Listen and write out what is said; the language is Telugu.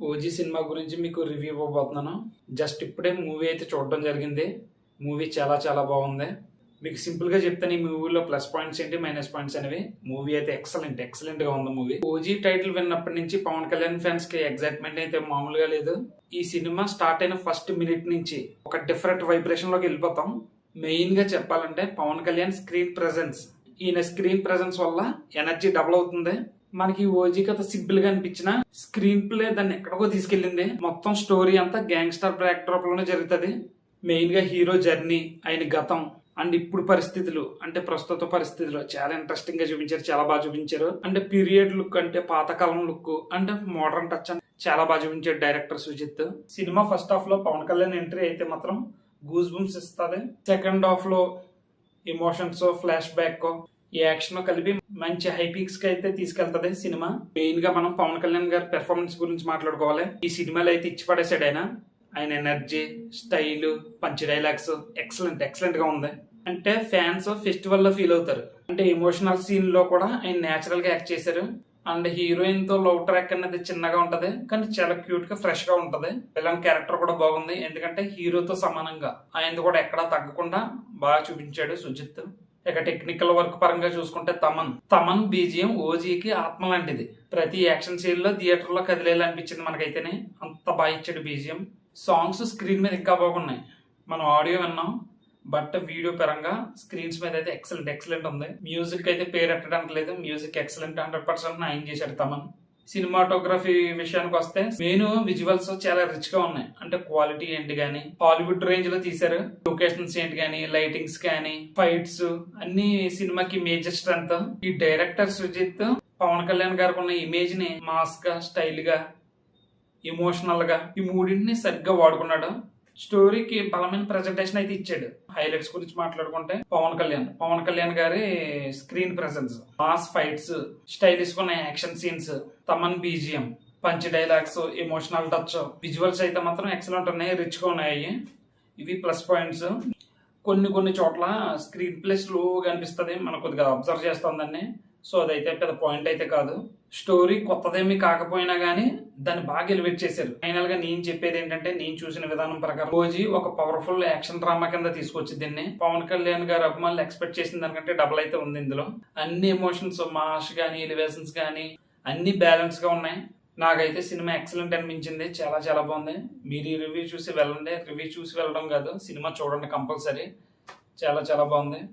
ఓజీ సినిమా గురించి మీకు రివ్యూ ఇవ్వబోతున్నాను. జస్ట్ ఇప్పుడే మూవీ అయితే చూడడం జరిగింది. మూవీ చాలా చాలా బాగుంది. మీకు సింపుల్గా చెప్తాను ఈ మూవీలో ప్లస్ పాయింట్స్ ఏంటి మైనస్ పాయింట్స్ అనేవి. మూవీ అయితే ఎక్సలెంట్ ఎక్సలెంట్గా ఉంది మూవీ ఓజీ టైటిల్ విన్నప్పటి నుంచి పవన్ కళ్యాణ్ ఫ్యాన్స్కి ఎగ్జైట్మెంట్ అయితే మామూలుగా లేదు. ఈ సినిమా స్టార్ట్ అయిన ఫస్ట్ మినిట్ నుంచి ఒక డిఫరెంట్ వైబ్రేషన్లోకి వెళ్ళిపోతాం. మెయిన్గా చెప్పాలంటే పవన్ కళ్యాణ్ స్క్రీన్ ప్రెజెన్స్ ఈయన స్క్రీన్ ప్రెజెన్స్ వల్ల ఎనర్జీ డబుల్ అవుతుంది. మనకి ఓజీ కథ సింపుల్గా అనిపించిన స్క్రీన్ ప్లే దాన్ని ఎక్కడికో తీసుకెళ్ళింది. మొత్తం స్టోరీ అంతా గ్యాంగ్స్టర్ బ్యాక్ డ్రాప్లోనే జరుగుతుంది. మెయిన్గా హీరో జర్నీ ఆయన గతం అండ్ ఇప్పుడు పరిస్థితులు అంటే ప్రస్తుత పరిస్థితులు. చాలా ఇంట్రెస్టింగ్గా చూపించారు చాలా బాగా చూపించారు. అంటే పీరియడ్ లుక్ అంటే పాతకాలం లుక్ అంటే మోడర్న్ టచ్ అని చాలా బాగా చూపించాడు డైరెక్టర్ సుజిత్. సినిమా ఫస్ట్ హాఫ్లో పవన్ కళ్యాణ్ ఎంట్రీ అయితే మాత్రం గూస్ బూమ్స్ ఇస్తుంది. సెకండ్ హాఫ్లో ఎమోషన్స్ ఫ్లాష్ బ్యాక్ ఈ యాక్షన్ కలిపి మంచి హై పీక్స్కి అయితే తీసుకెళ్తది సినిమా. మెయిన్గా మనం పవన్ కళ్యాణ్ గారి పెర్ఫార్మెన్స్ గురించి మాట్లాడుకోవాలి. ఈ సినిమాలో అయితే ఇచ్చి పడేసాడు ఆయన. ఆయన energy style punchy dialogues excellent ఎక్సలెంట్గా ఉంది. అంటే ఫ్యాన్స్ ఫెస్టివల్లో ఫీల్ అవుతారు. అంటే ఎమోషనల్ సీన్లో కూడా ఆయన నేచురల్గా యాక్ట్ చేశారు. అండ్ హీరోయిన్తో లవ్ ట్రాక్ అనేది చిన్నగా ఉంటది. కానీ చాలా క్యూట్గా ఫ్రెష్గా ఉంటది. విలన్ క్యారెక్టర్ కూడా బాగుంది. ఎందుకంటే హీరోతో సమానంగా. ఆయన కూడా ఎక్కడా తగ్గకుండా బాగా చూపించాడు సుజిత్. ఇక టెక్నికల్ వర్క్ పరంగా చూసుకుంటే తమన్. తమన్ బీజియం ఓజీకి ఆత్మ లాంటిది. ప్రతి యాక్షన్ సీన్లో థియేటర్లో కదిలేలా అనిపించింది మనకైతేనే. అంత బాగా ఇచ్చాడు బీజియం. సాంగ్స్ స్క్రీన్ మీద ఇంకా బాగున్నాయి. మనం ఆడియో విన్నాం. బట్ వీడియో పరంగా స్క్రీన్స్ మీద అయితే ఎక్సలెంట్ ఎక్సలెంట్ ఉంది. మ్యూజిక్ అయితే పేరు ఎట్టడానికి లేదు మ్యూజిక్ ఎక్సలెంట్ హండ్రెడ్ పర్సెంట్ ఆయన చేశాడు తమన్. సినిమాటోగ్రఫీ విషయానికి వస్తే మెయిన్ విజువల్స్ చాలా రిచ్గా ఉన్నాయి. అంటే క్వాలిటీ ఏంటి కానీ హాలీవుడ్ రేంజ్లో తీశారు. లొకేషన్స్ ఏంటి కానీ లైటింగ్స్ కానీ ఫైట్స్ అన్ని సినిమాకి మేజర్ స్ట్రెంత్ ఈ డైరెక్టర్ సుజిత్ పవన్ కళ్యాణ్ గారికి ఉన్న ఇమేజ్ని మాస్గా స్టైల్గా ఎమోషనల్గా ఈ మూడింటిని సరిగ్గా వాడుకున్నాడు. స్టోరీకి బలమైన ప్రెజెంటేషన్ అయితే ఇచ్చాడు. హైలైట్స్ గురించి మాట్లాడుకుంటే పవన్ కళ్యాణ్. పవన్ కళ్యాణ్ గారి screen presence mass fights stylish ఉన్న action scenes Thaman BGM punch dialogues emotional touch visuals అయితే మాత్రం ఎక్సలెంట్ ఉన్నాయి. రిచ్గా ఉన్నాయి. ఇవి ప్లస్ పాయింట్స్ కొన్ని కొన్ని చోట్ల స్క్రీన్ ప్లే స్లోగా అనిపిస్తుంది. మనం కొద్దిగా అబ్జర్వ్ చేస్తాం సో అదైతే పెద్ద పాయింట్ అయితే కాదు. స్టోరీ కొత్తదేమీ కాకపోయినా గానీ దాన్ని బాగా ఎలివేట్ చేశారు. ఫైనల్గా నేను చెప్పేది ఏంటంటే నేను చూసిన విధానం ప్రకారం రోజు ఒక పవర్ఫుల్ యాక్షన్ డ్రామా కింద తీసుకొచ్చి దీన్ని. పవన్ కళ్యాణ్ గారు అభిమానులు ఎక్స్పెక్ట్ చేసిన దానికంటే డబుల్ అయితే ఉంది ఇందులో. అన్ని ఎమోషన్స్ మాష్ గానీ ఎలివేషన్స్ గానీ అన్ని బ్యాలెన్స్గా ఉన్నాయి. నాకైతే సినిమా ఎక్సలెంట్ అనిపించింది. చాలా చాలా బాగుంది. మీరు ఈ రివ్యూ చూసి వెళ్ళండి. రివ్యూ చూసి వెళ్ళడం కాదు సినిమా చూడండి కంపల్సరీ. చాలా చాలా బాగుంది.